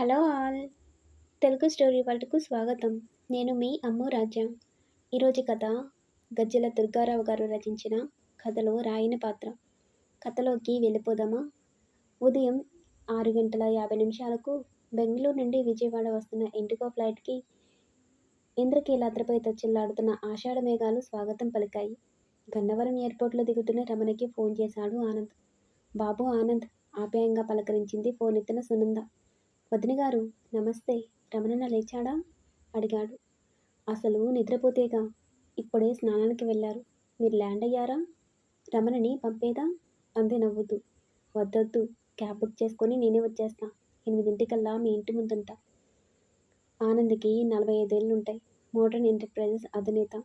Hello all. Telugu story వరల్డ్కు స్వాగతం. నేను మీ అమ్ము రాజా. ఈరోజు కథ గజ్జల దుర్గారావు గారు రచించిన కథలో రాయని పాత్ర. కథలోకి వెళ్ళిపోదామా? ఉదయం ఆరు గంటల యాభై నిమిషాలకు బెంగళూరు నుండి విజయవాడ వస్తున్న ఇండిగో ఫ్లైట్కి ఇంద్రకీలాద్రిపై తచ్చిల్లాడుతున్న ఆషాఢ మేఘాలు స్వాగతం పలికాయి. గన్నవరం ఎయిర్పోర్ట్లో దిగుతున్న రమణకి ఫోన్ చేశాడు ఆనంద్. బాబు ఆనంద్ ఆప్యాయంగా పలకరించింది ఫోన్ ఎత్తిన సునంద. వదిన గారు నమస్తే. రమణన్న లేచాడా? అడిగాడు. అసలు నిద్రపోతేగా? ఇప్పుడే స్నానానికి వెళ్ళారు. మీరు ల్యాండ్ అయ్యారా? రమణని పంపేదా? అంది నవ్వుతూ. వద్దొద్దు. క్యాబ్ బుక్ చేసుకొని నేనే వచ్చేస్తా. ఎనిమిదింటికల్లా మీ ఇంటి ముందుంటా. ఆనంద్కి నలభై ఐదేళ్ళుంటాయి. మోడర్న్ ఎంటర్ప్రైజెస్ అధినేత.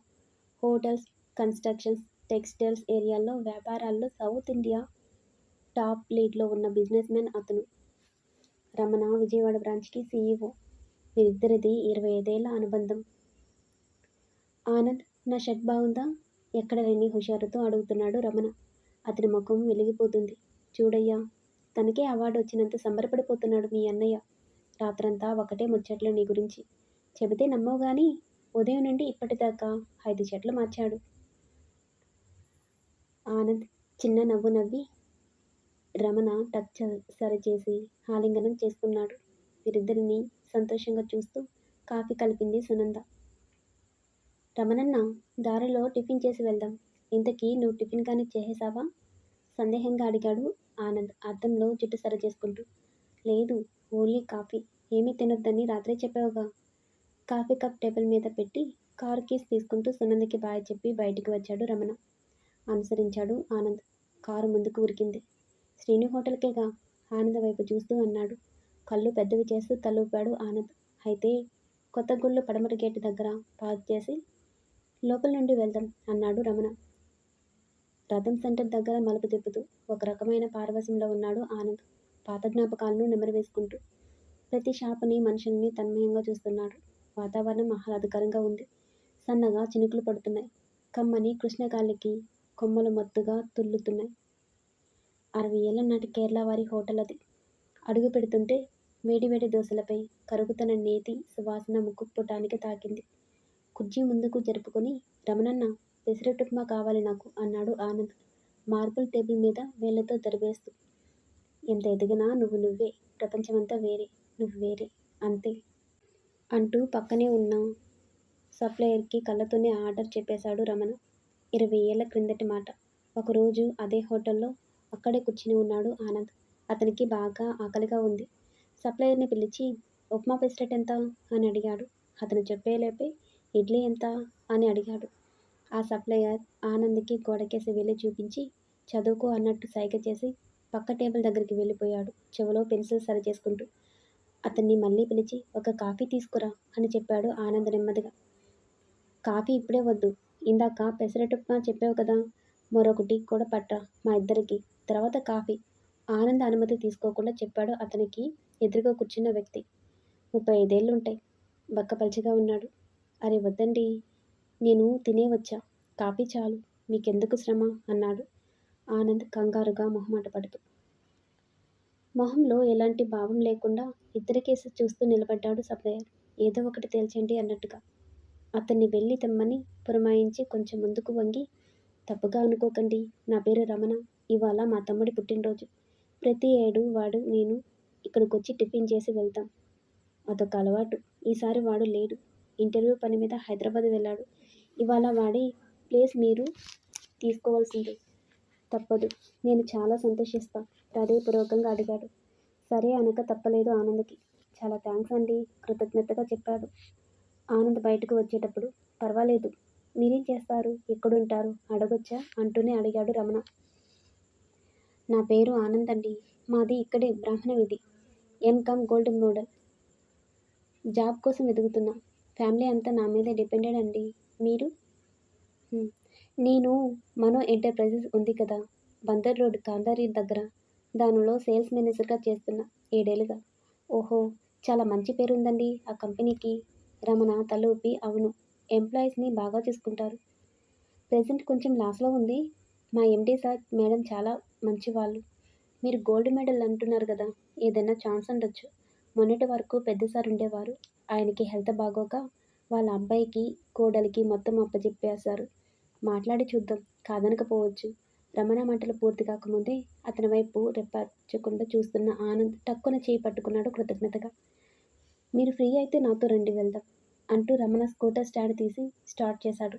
హోటల్స్ కన్స్ట్రక్షన్స్ టెక్స్టైల్స్ ఏరియాల్లో వ్యాపారాల్లో సౌత్ ఇండియా టాప్ లీడ్లో ఉన్న బిజినెస్ మ్యాన్ అతను. రమణ విజయవాడ బ్రాంచ్కి సీఈఓ వీరిద్దరిది ఇరవై ఐదేళ్ళ అనుబంధం. ఆనంద్ నా షర్ట్ బాగుందా? ఎక్కడ లేని హుషారుతో అడుగుతున్నాడు రమణ. అతని ముఖం వెలిగిపోతుంది. చూడయ్యా తనకే అవార్డు వచ్చినంత సంబరపడిపోతున్నాడు మీ అన్నయ్య. రాత్రంతా ఒకటే ముచ్చట్లు నీ గురించి. చెబితే నమ్మవు కానీ ఉదయం నుండి ఇప్పటిదాకా ఐదు చెట్లు మార్చాడు. ఆనంద్ చిన్న నవ్వు నవ్వి రమణ టచ్ సరిచేసి ఆలింగనం చేసుకున్నాడు వీరిద్దరిని సంతోషంగా చూస్తూ కాఫీ కలిపింది సునంద. రమణన్న దారిలో టిఫిన్ చేసి వెళ్దాం. ఇంతకీ నువ్వు టిఫిన్ కానీ చేసేసావా సందేహంగా అడిగాడు ఆనంద్ అద్దంలో జుట్టు సరి చేసుకుంటూ లేదు ఓన్లీ కాఫీ. ఏమీ తినొద్దని రాత్రే చెప్పావుగా. కాఫీ కప్ టేబుల్ మీద పెట్టి కార్ కీస్ తీసుకుంటూ సునందకి బాయ్ చెప్పి బయటికి వచ్చాడు రమణ. అనుసరించాడు ఆనంద్. కారు ముందుకు ఉరికింది. శ్రీని హోటల్కేగా ఆనంద వైపు చూస్తూ అన్నాడు. కళ్ళు పెద్దవి చేస్తూ తలూపాడు ఆనంద్. అయితే కొత్త గుళ్ళు పడమర గేటు దగ్గర పార్క్ చేసి లోపల నుండి వెళ్దాం అన్నాడు రమణ. రథం సెంటర్ దగ్గర మలుపు తిప్పుతూ ఒక రకమైన పారవశంలో ఉన్నాడు ఆనంద్. పాత జ్ఞాపకాలను నెమరు వేసుకుంటూ ప్రతి షాపుని మనుషుల్ని తన్మయంగా చూస్తున్నాడు. వాతావరణం ఆహ్లాదకరంగా ఉంది. సన్నగా చినుకులు పడుతున్నాయి. కమ్మని కృష్ణగాలికి కొమ్మలు మత్తుగా తుల్లుతున్నాయి. అరవై ఏళ్ళ నాటి కేరళ వారి హోటల్ అది. అడుగు పెడుతుంటే వేడివేడి దోశలపై కరుగుతున్న నేతి సువాసన ముక్కు పుటానికి తాకింది. కుర్చీ ముందుకు జరుపుకొని రమణన్న పెసరట్టుప్మా కావాలి నాకు అన్నాడు ఆనంద్. మార్బుల్ టేబుల్ మీద వేళ్ళతో దరివేస్తూ ఎంత ఎదిగినా నువ్వు నువ్వే ప్రపంచమంతా వేరే నువ్వు వేరే అంతే అంటూ పక్కనే ఉన్న సప్లయర్కి కళ్ళతోనే ఆర్డర్ చెప్పేశాడు రమణ. ఇరవై ఏళ్ళ క్రిందటి మాట. ఒకరోజు అదే హోటల్లో అక్కడే కూర్చుని ఉన్నాడు ఆనంద్. అతనికి బాగా ఆకలిగా ఉంది. సప్లయర్ని పిలిచి ఉప్మా పెసరెట్ ఎంత? అని అడిగాడు. అతను చెప్పేలేపే ఇడ్లీ ఎంత? అని అడిగాడు. ఆ సప్లయర్ ఆనంద్కి గోడకేసి వెళ్ళి చూపించి చదువుకో అన్నట్టు సైగ చేసి పక్క టేబుల్ దగ్గరికి వెళ్ళిపోయాడు. చెవిలో పెన్సిల్ సరి చేసుకుంటూ అతన్ని మళ్ళీ పిలిచి ఒక కాఫీ తీసుకురా అని చెప్పాడు ఆనంద్ నెమ్మదిగా. కాఫీ ఇప్పుడే వద్దు. ఇందాక పెసరట్టుప్మా చెప్పావు కదా మరొకటి కూడా పట్రా మా ఇద్దరికి తర్వాత కాఫీ. ఆనంద్ అనుమతి తీసుకోకుండా చెప్పాడు అతనికి ఎదురుగా కూర్చున్న వ్యక్తి. ముప్పై ఐదేళ్ళుంటాయి. బక్కపల్చిగా ఉన్నాడు. అరే వద్దండి. నేను తినే వచ్చా. కాఫీ చాలు. మీకెందుకు శ్రమ? అన్నాడు. ఆనంద్ కంగారుగా మొహమాట పడుతూ. మొహంలో ఎలాంటి భావం లేకుండా ఇద్దరికేసి చూస్తూ నిలబడ్డాడు సప్లయర్ ఏదో ఒకటి తేల్చండి అన్నట్టుగా. అతన్ని వెళ్ళి తెమ్మని పురమాయించి కొంచెం ముందుకు వంగి తప్పుగా అనుకోకండి. నా పేరు రమణ. ఇవాళ మా తమ్ముడి పుట్టినరోజు. ప్రతి ఏడు వాడు నేను ఇక్కడికి వచ్చి టిఫిన్ చేసి వెళ్తాం. అదొక అలవాటు. ఈసారి వాడు లేడు. ఇంటర్వ్యూ పని మీద హైదరాబాద్ వెళ్ళాడు. ఇవాళ వాడి ప్లేస్ మీరు తీసుకోవాల్సిందే. తప్పదు. నేను చాలా సంతోషిస్తా. హృదయపూర్వకంగా అడిగాడు. సరే అనక తప్పలేదు ఆనంద్కి. చాలా థ్యాంక్స్ అండి. కృతజ్ఞతగా చెప్పాడు. ఆనంద్ బయటకు వచ్చేటప్పుడు పర్వాలేదు. మీరేం చేస్తారు? ఎక్కడుంటారు? అడగొచ్చా? అంటూనే అడిగాడు రమణ. నా పేరు ఆనంద్ అండి. మాది ఇక్కడే బ్రాహ్మణ విధి ఎంకామ్ గోల్డ్ మోడల్ జాబ్ కోసం ఎదుగుతున్నా ఫ్యామిలీ అంతా నా మీద డిపెండెడ్ అండి. మీరు? నేను మనో ఎంటర్ప్రైజెస్ ఉంది కదా. బందర్ రోడ్ కాందారి దగ్గర. దానిలో సేల్స్ మేనేజర్గా చేస్తున్నా ఏడేళ్ళుగా ఓహో చాలా మంచి పేరు ఉందండి ఆ కంపెనీకి. రమణ తలూపి అవును. ఎంప్లాయీస్ని బాగా చూసుకుంటారు. ప్రజెంట్ కొంచెం లాస్లో ఉంది. మా ఎండీ సార్ మేడం చాలా మంచి వాళ్ళు మీరు గోల్డ్ మెడల్ అంటున్నారు కదా ఏదైనా ఛాన్స్ ఉండొచ్చు. మొన్నటి వరకు పెద్ద సార్ ఉండేవారు. ఆయనకి హెల్త్ బాగోక వాళ్ళ అబ్బాయికి కోడలికి మొత్తం అప్పచెప్పేశారు మాట్లాడి చూద్దాం కాదనకపోవచ్చు. రమణ మంటలు పూర్తి కాకముందే అతని వైపు రెప్పచ్చకుండా చూస్తున్న ఆనంద్ టక్కున చేయి పట్టుకున్నాడు కృతజ్ఞతగా. మీరు ఫ్రీ అయితే నాతో రండి వెళ్దాం అంటూ రమణ స్కూటర్ స్టాండ్ తీసి స్టార్ట్ చేశాడు.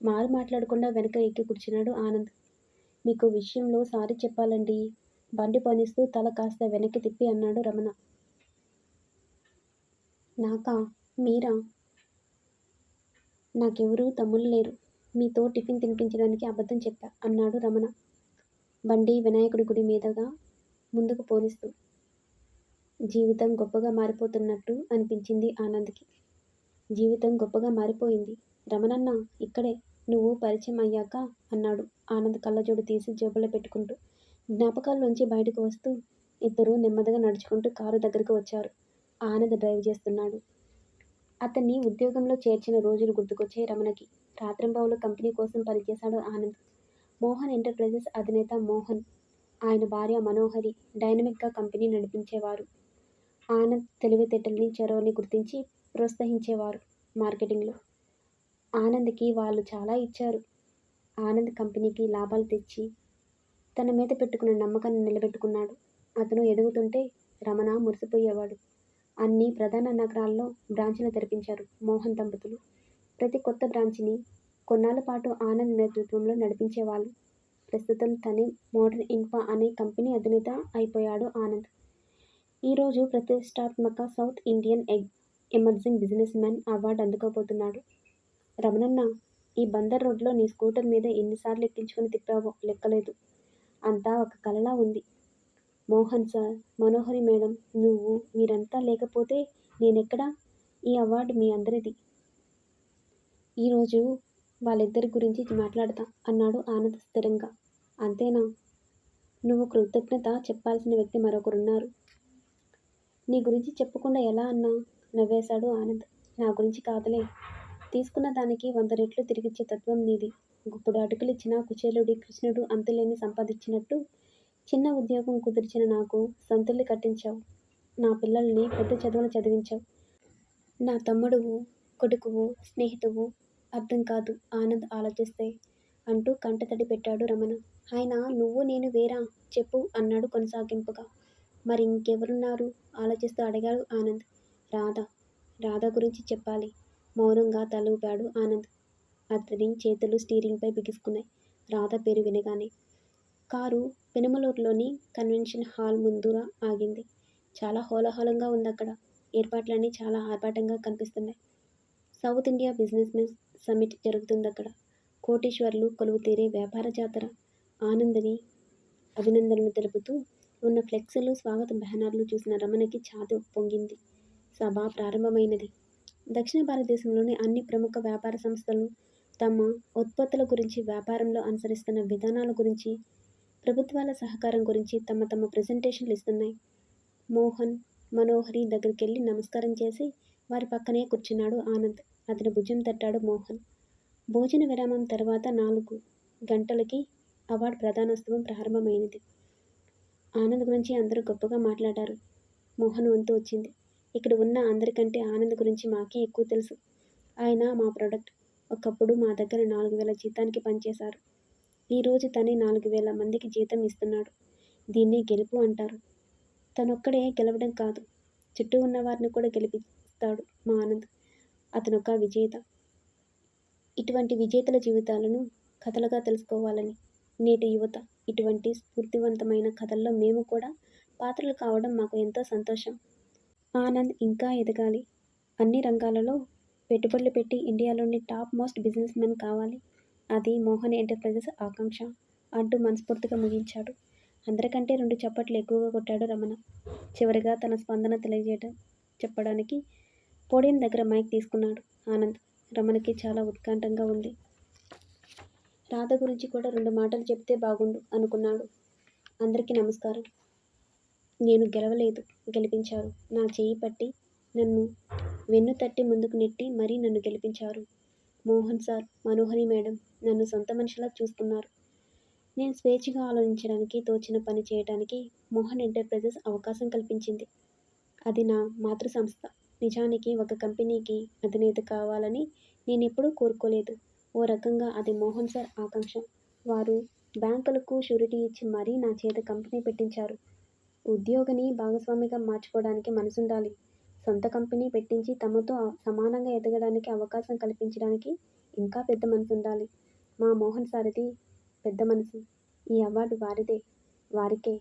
మారు మాట్లాడకుండా వెనక ఎక్కి కూర్చున్నాడు ఆనంద్. మీకు విషయంలో సారీ చెప్పాలండి. బండి పనిస్తూ తల కాస్త వెనక్కి తిప్పి అన్నాడు రమణ. నాకా? మీరా? నాకెవరూ తమ్ముళ్ళు లేరు. మీతో టిఫిన్ తినిపించడానికి అబద్ధం చెప్పా అన్నాడు రమణ. బండి వినాయకుడి గుడి మీదుగా ముందుకు పోనిస్తూ. జీవితం గొప్పగా మారిపోతున్నట్టు అనిపించింది ఆనంద్కి. జీవితం గొప్పగా మారిపోయింది. రమణన్న ఇక్కడే. నువ్వు పరిచయం అయ్యాక అన్నాడు. ఆనంద్ కళ్ళజోడు తీసి జేబులో పెట్టుకుంటూ. జ్ఞాపకాల్లోంచి బయటకు వస్తూ ఇద్దరూ నెమ్మదిగా నడుచుకుంటూ కారు దగ్గరకు వచ్చారు. ఆనంద్ డ్రైవ్ చేస్తున్నాడు. అతన్ని ఉద్యోగంలో చేర్చిన రోజులు గుర్తుకొచ్చే రమణకి. రాత్రింబావులు కంపెనీ కోసం పనిచేశాడు ఆనంద్. మోహన్ ఎంటర్ప్రైజెస్ అధినేత మోహన్. ఆయన భార్య మనోహరి డైనమిక్గా కంపెనీ నడిపించేవారు. ఆనంద్ తెలివితేటల్ని చొరవని గుర్తించి ప్రోత్సహించేవారు మార్కెటింగ్లో. ఆనంద్కి వాళ్ళు చాలా ఇచ్చారు. ఆనంద్ కంపెనీకి లాభాలు తెచ్చి తన మీద పెట్టుకున్న నమ్మకాన్ని నిలబెట్టుకున్నాడు. అతను ఎదుగుతుంటే రమణ మురిసిపోయేవాడు. అన్ని ప్రధాన నగరాల్లో బ్రాంచ్లు తెరిపించారు మోహన్ దంపతులు. ప్రతి కొత్త బ్రాంచ్ని కొన్నాళ్ళ పాటు ఆనంద్ నేతృత్వంలో నడిపించేవాళ్ళు. ప్రస్తుతం తనే మోడర్న్ ఇన్ఫా అనే కంపెనీ అధినేత అయిపోయాడు ఆనంద్. ఈరోజు ప్రతిష్టాత్మక south Indian egg emerging business man award అందుకోబోతున్నాడు. రమణన్న ఈ బందర్ రోడ్లో నీ స్కూటర్ మీద ఎన్నిసార్లు ఎక్కించుకొని తిప్పావో లెక్కలేదు. అంతా ఒక కలలా ఉంది. మోహన్ సార్ మనోహరి మేడం నువ్వు మీరంతా లేకపోతే నేనెక్కడా? ఈ అవార్డు మీ అందరిది. ఈరోజు వాళ్ళిద్దరి గురించి మాట్లాడతా అన్నాడు ఆనంద్ స్థిరంగా. అంతేనా? నువ్వు కృతజ్ఞత చెప్పాల్సిన వ్యక్తి మరొకరున్నారు. నీ గురించి చెప్పకుండా ఎలా అన్నా? నవ్వేశాడు ఆనంద్. నా గురించి కాదులే. తీసుకున్న దానికి వంద రెట్లు తిరిగిచ్చే తత్వం నీది. గుప్పుడు అటుకులిచ్చిన కుచేలుడి కృష్ణుడు అంతులేని సంపాదించినట్టు చిన్న ఉద్యోగం కుదిర్చిన నాకు సంతుల్ని కట్టించావు. నా పిల్లల్ని పెద్ద చదువులు చదివించావు. నా తమ్ముడువు కొడుకువు స్నేహితువు అర్థం కాదు ఆనంద్ ఆలోచిస్తే అంటూ కంటతడి పెట్టాడు రమణ. ఆయన నువ్వు నేను వేరా? చెప్పు అన్నాడు కొనసాగింపుగా. మరి ఇంకెవరున్నారు? ఆలోచిస్తూ అడిగాడు ఆనంద్. రాధ రాధ గురించి చెప్పాలి. మౌనంగా తలూపాడు ఆనంద్. అతని చేతులు స్టీరింగ్పై బిగుసుకున్నాయి. రాధ పేరు వినగానే కారు పెనుమలూరులోని కన్వెన్షన్ హాల్ ముందుర ఆగింది. చాలా హోలహోలంగా ఉంది అక్కడ ఏర్పాట్లన్నీ చాలా ఆర్భాటంగా కనిపిస్తున్నాయి. South India business men summit జరుగుతుంది అక్కడ కోటీశ్వర్లు కొలువు తీరే వ్యాపార జాతర. ఆనందని అభినందనలు తెలుపుతూ ఉన్న ఫ్లెక్సులు స్వాగత బ్యానర్లు చూసిన రమణకి ఛాతి పొంగింది. సభ ప్రారంభమైనది. దక్షిణ భారతదేశంలోని అన్ని ప్రముఖ వ్యాపార సంస్థలు తమ ఉత్పత్తుల గురించి వ్యాపారంలో అనుసరిస్తున్న విధానాల గురించి ప్రభుత్వాల సహకారం గురించి తమ తమ ప్రజెంటేషన్లు ఇస్తున్నాయి. మోహన్ మనోహరి దగ్గరికి వెళ్ళి నమస్కారం చేసి వారి పక్కనే కూర్చున్నాడు ఆనంద్. అతని భుజం తట్టాడు మోహన్. భోజన విరామం తర్వాత నాలుగు గంటలకి అవార్డు ప్రధానోత్సవం ప్రారంభమైనది. ఆనంద్ గురించి అందరూ గొప్పగా మాట్లాడారు. మోహన్ వంతు వచ్చింది. ఇక్కడ ఉన్న అందరికంటే ఆనంద్ గురించి మాకే ఎక్కువ తెలుసు. ఆయన మా ప్రోడక్ట్ ఒకప్పుడు మా దగ్గర నాలుగు వేల జీతానికి పనిచేశారు. ఈరోజు తనే నాలుగు వేల మందికి జీతం ఇస్తున్నాడు. దీన్నే గెలుపు అంటారు. తనొక్కడే గెలవడం కాదు. చుట్టూ ఉన్న వారిని కూడా గెలిపిస్తాడు మా ఆనంద్. అతనొక విజేత. ఇటువంటి విజేతల జీవితాలను కథలుగా తెలుసుకోవాలని నేటి యువత ఇటువంటి స్ఫూర్తివంతమైన కథల్లో మేము కూడా పాత్రలు కావడం మాకు ఎంతో సంతోషం. ఆనంద్ ఇంకా ఎదగాలి. అన్ని రంగాలలో పెట్టుబడులు పెట్టి ఇండియాలోని టాప్ మోస్ట్ బిజినెస్ మ్యాన్ కావాలి. అది మోహన్ ఎంటర్ప్రైజెస్ ఆకాంక్ష. అంటూ మనస్ఫూర్తిగా ముగించాడు. అందరికంటే రెండు చప్పట్లు ఎక్కువగా కొట్టాడు రమణ. చివరిగా తన స్పందన తెలియజేయడం చెప్పడానికి పోడియం దగ్గర మైక్ తీసుకున్నాడు ఆనంద్. రమణకి చాలా ఉత్కంఠంగా ఉంది. రాధ గురించి కూడా రెండు మాటలు చెప్తే బాగుండు అనుకున్నాడు. అందరికీ నమస్కారం. నేను గెలవలేదు. గెలిపించారు. నా చేయి పట్టి నన్ను వెన్ను తట్టి ముందుకు నెట్టి మరీ నన్ను గెలిపించారు. మోహన్ సార్ మనోహరి మేడం నన్ను సొంత మనిషిలా చూసుకున్నారు నేను స్వేచ్ఛగా ఆలోచించడానికి తోచిన పని చేయడానికి మోహన్ ఎంటర్ప్రైజెస్ అవకాశం కల్పించింది. అది నా మాతృ సంస్థ నిజానికి ఒక కంపెనీకి అధినేత కావాలని నేను ఎప్పుడూ కోరుకోలేదు. ఓ రకంగా అది మోహన్ సార్ ఆకాంక్ష. వారు బ్యాంకులకు షూరిటీ ఇచ్చి మరీ నా చేత కంపెనీ పెట్టించారు. ఉద్యోగిని భాగస్వామిగా మార్చుకోవడానికి మనసుండాలి. సొంత కంపెనీ పెట్టించి తమతో సమానంగా ఎదగడానికి అవకాశం కల్పించడానికి ఇంకా పెద్ద మనసు ఉండాలి మా మోహన్ సారథి పెద్ద మనసు. ఈ అవార్డు వారిదే వారికే.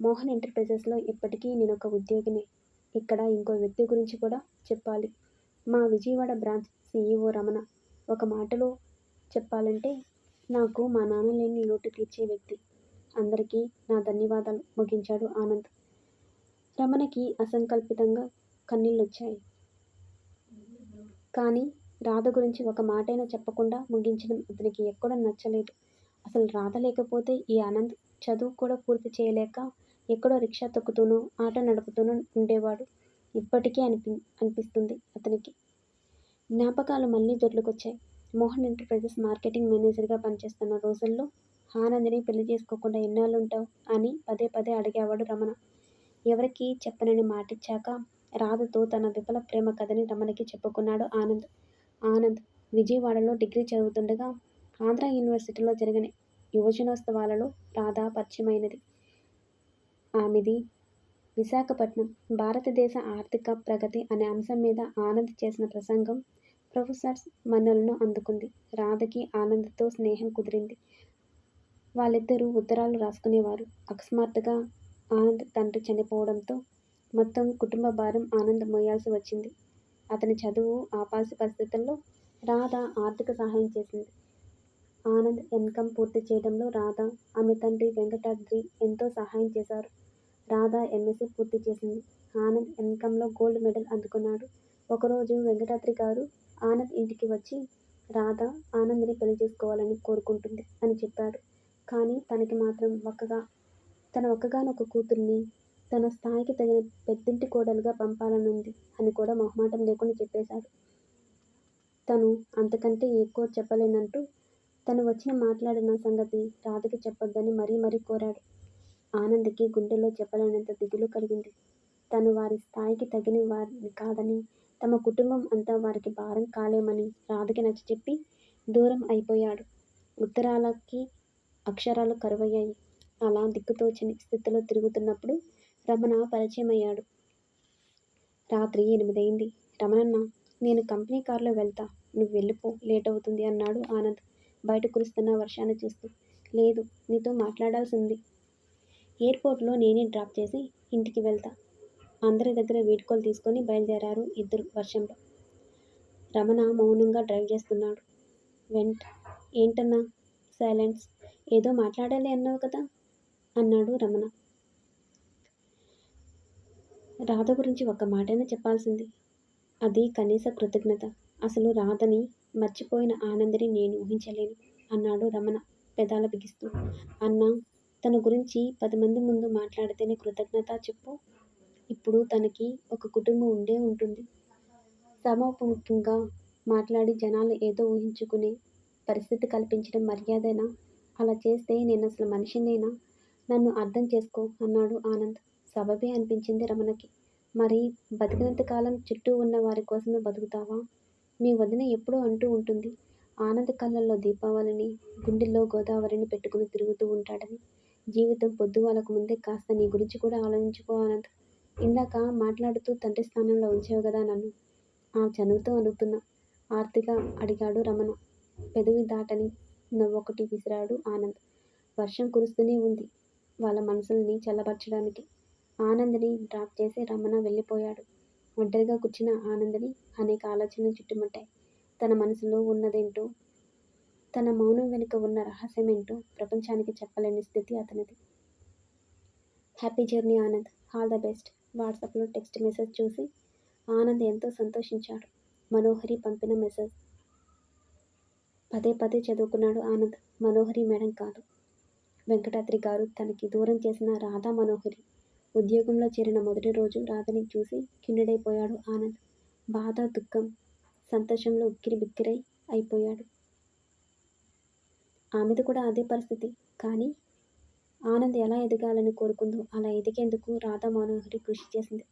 మోహన్ ఎంటర్ప్రైజెస్లో ఇప్పటికీ నేను ఒక ఉద్యోగిని. ఇక్కడ ఇంకో వ్యక్తి గురించి కూడా చెప్పాలి. మా విజయవాడ బ్రాంచ్ సీఈఓ రమణ. ఒక మాటలో చెప్పాలంటే నాకు మా నాన్న లేని లోటు తీర్చే వ్యక్తి. అందరికీ నా ధన్యవాదాలు. ముగించాడు ఆనంద్. రమణకి అసంకల్పితంగా కన్నీళ్ళొచ్చాయి. కానీ రాధ గురించి ఒక మాటైనా చెప్పకుండా ముగించడం అతనికి ఎక్కడ నచ్చలేదు. అసలు రాధ లేకపోతే ఈ ఆనంద్ చదువు కూడా పూర్తి చేయలేక ఎక్కడో రిక్షా తొక్కుతూనో ఆట నడుపుతూనో ఉండేవాడు ఇప్పటికీ అనిపి అనిపిస్తుంది అతనికి. జ్ఞాపకాలు మళ్ళీ దొర్లుకొచ్చాయి. మోహన్ ఎంటర్ప్రైజెస్ మార్కెటింగ్ మేనేజర్గా పనిచేస్తున్న రోజుల్లో ఆనందిని పెళ్ళి చేసుకోకుండా ఎన్నాళ్ళు ఉంటావు అని పదే పదే అడిగేవాడు రమణ. ఎవరికి చెప్పనని మాటిచ్చాక రాధతో తన విఫల ప్రేమ కథని రమణకి చెప్పుకున్నాడు ఆనంద్. ఆనంద్ విజయవాడలో డిగ్రీ చదువుతుండగా ఆంధ్ర యూనివర్సిటీలో జరిగిన యువజనోత్సవాలలో రాధ పరిచయమైనది. ఆమెది విశాఖపట్నం భారతదేశ ఆర్థిక ప్రగతి అనే అంశం మీద ఆనంద్ చేసిన ప్రసంగం ప్రొఫెసర్స్ మన్నలను అందుకుంది. రాధకి ఆనంద్తో స్నేహం కుదిరింది. వాళ్ళిద్దరూ ఉత్తరాలు రాసుకునేవారు. అకస్మాత్తుగా ఆనంద్ తండ్రి చనిపోవడంతో మొత్తం కుటుంబ భారం ఆనంద్ మోయాల్సి వచ్చింది. అతని చదువు ఆపాల్సి పరిస్థితుల్లో రాధ ఆర్థిక సహాయం చేసింది. ఆనంద్ ఎన్కమ్ పూర్తి చేయడంలో రాధ ఆమె తండ్రి వెంకటాద్రి ఎంతో సహాయం చేశారు. రాధ ఎంఎస్సీ పూర్తి చేసింది. ఆనంద్ ఎన్కమ్లో గోల్డ్ మెడల్ అందుకున్నాడు. ఒకరోజు వెంకటాద్రి గారు ఆనంద్ ఇంటికి వచ్చి రాధ ఆనంద్ని పెళ్ళి చేసుకోవాలని కోరుకుంటుంది అని చెప్పాడు కానీ తనకి మాత్రం ఒక్కగా తన ఒక్కగానొక్క కూతుర్ని తన స్థాయికి తగిన పెద్దింటి కోడలుగా పంపాలనుంది అని కూడా మొహమాటం లేకుండా చెప్పేశాడు. తను అంతకంటే ఎక్కువ చెప్పలేనంటూ తను వచ్చిన మాట్లాడిన సంగతి రాధకి చెప్పొద్దని మరీ మరీ కోరాడు. ఆనంద్కి గుండెలో చెప్పలేనంత దిగులు కలిగింది. తను వారి స్థాయికి తగిన వారిని కాదని తమ కుటుంబం అంతా వారికి భారం కాలేమని రాధకి నచ్చ చెప్పి దూరం అయిపోయాడు. ఉత్తరాలకి అక్షరాలు కరువయ్యాయి. అలా దిక్కుతోచని స్థితిలో తిరుగుతున్నప్పుడు రమణ పరిచయమయ్యాడు. రాత్రి ఎనిమిదయింది రమణన్న నేను కంపెనీ కారులో వెళ్తా. నువ్వు వెళ్ళిపో లేట్ అవుతుంది అన్నాడు ఆనంద్ బయట కురుస్తున్న వర్షాన్ని చూస్తూ. లేదు నీతో మాట్లాడాల్సి ఉంది ఎయిర్పోర్ట్లో నేనే డ్రాప్ చేసి ఇంటికి వెళ్తా. అందరి దగ్గర వీడ్కోలు తీసుకొని బయలుదేరారు ఇద్దరు వర్షంలో. రమణ మౌనంగా డ్రైవ్ చేస్తున్నాడు. వెంట ఏంటన్నా? సైలెన్స్. ఏదో మాట్లాడాలి అన్నావు కదా? అన్నాడు రమణ. రాధ గురించి ఒక్క మాటైనా చెప్పాల్సింది. అది కనీస కృతజ్ఞత. అసలు రాధని మర్చిపోయిన ఆనందిని నేను ఊహించలేను అన్నాడు రమణ పెదాల బిగిస్తూ. అన్న తన గురించి పది మంది ముందు మాట్లాడితేనే కృతజ్ఞత చెప్పు. ఇప్పుడు తనకి ఒక కుటుంబం ఉండే ఉంటుంది. సమూహముఖంగా మాట్లాడి జనాలు ఏదో ఊహించుకునే పరిస్థితి కల్పించడం మర్యాదేనా? అలా చేస్తే నేను అసలు మనిషినేనా? నన్ను అర్థం చేసుకో అన్నాడు ఆనంద్. సబబే అనిపించింది రమణకి. మరి బతికినంత కాలం చుట్టూ ఉన్న వారి కోసమే బతుకుతావా? మీ వదిన ఎప్పుడూ అంటూ ఉంటుంది. ఆనంద్ కళ్ళల్లో దీపావళిని గుండెల్లో గోదావరిని పెట్టుకుని తిరుగుతూ ఉంటాడని. జీవితం పొద్దు వాళ్ళకు ముందే కాస్త నీ గురించి కూడా ఆలోచించుకో ఆనంద్. ఇందాక మాట్లాడుతూ తండ్రి స్థానంలో ఉంచావు కదా నన్ను. ఆ చనువుతో అడుగుతున్నా. ఆర్తిగా అడిగాడు రమణ. పెదవి దాటని నవ్వొకటి విసిరాడు ఆనంద్. వర్షం కురుస్తూనే ఉంది వాళ్ళ మనసుల్ని చల్లబరచడానికి. ఆనంద్ని డ్రాప్ చేసి రమణ వెళ్ళిపోయాడు. ఒంటరిగా కూర్చున్న ఆనందని అనేక ఆలోచనలు చుట్టుముట్టాయి. తన మనసులో ఉన్నదేంటో తన మౌనం వెనుక ఉన్న రహస్యం ఏంటో ప్రపంచానికి చెప్పలేని స్థితి అతనిది. Happy journey Anand. All the best. వాట్సాప్లో టెక్స్ట్ మెసేజ్ చూసి ఆనంద్ ఎంతో సంతోషించాడు. మనోహరి పంపిన మెసేజ్. పదే పదే చదువుకున్నాడు ఆనంద్. మనోహరి మేడం కాదు. వెంకటాద్రి గారు తనకి దూరం చేసిన రాధా మనోహరి ఉద్యోగంలో చేరిన మొదటి రోజు రాధని చూసి కిండుడైపోయాడు ఆనంద్. బాధ దుఃఖం సంతోషంలో ఉక్కిరి బిక్కిరై అయిపోయాడు. ఆమెది కూడా అదే పరిస్థితి. కానీ ఆనంద్ ఎలా ఎదగాలని కోరుకుందో అలా ఎదిగేందుకు రాధా మనోహరి కృషి చేసింది.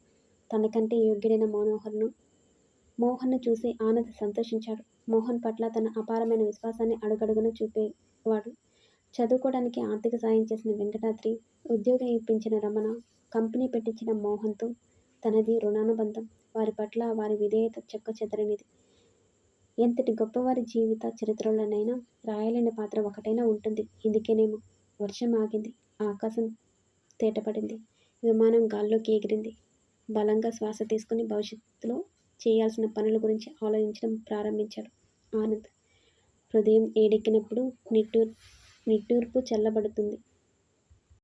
తనకంటే యోగ్యుడైన మనోహర్ను మోహన్ను చూసి ఆనంద్ సంతోషించాడు. మోహన్ పట్ల తన అపారమైన విశ్వాసాన్ని అడుగడుగున చూపేవాడు. చదువుకోవడానికి ఆర్థిక సాయం చేసిన వెంకటాద్రి ఉద్యోగం ఇప్పించిన రమణ కంపెనీ పెట్టించిన మోహన్తో తనది రుణానుబంధం. వారి పట్ల వారి విధేయత చెక్క చెదరనిది. ఎంతటి గొప్పవారి జీవిత చరిత్రలోనైనా రాయలేని పాత్ర ఒకటైనా ఉంటుంది. ఇందుకేనేమో వర్షం ఆగింది. ఆకాశం తేటపడింది. విమానం గాల్లోకి ఎగిరింది. బలంగా శ్వాస తీసుకుని భవిష్యత్తులో చేయాల్సిన పనుల గురించి ఆలోచించడం ప్రారంభించాడు ఆనంద్. హృదయం ఏడెక్కినప్పుడు నిట్టూర్ నిట్టూర్పు చల్లబడుతుంది.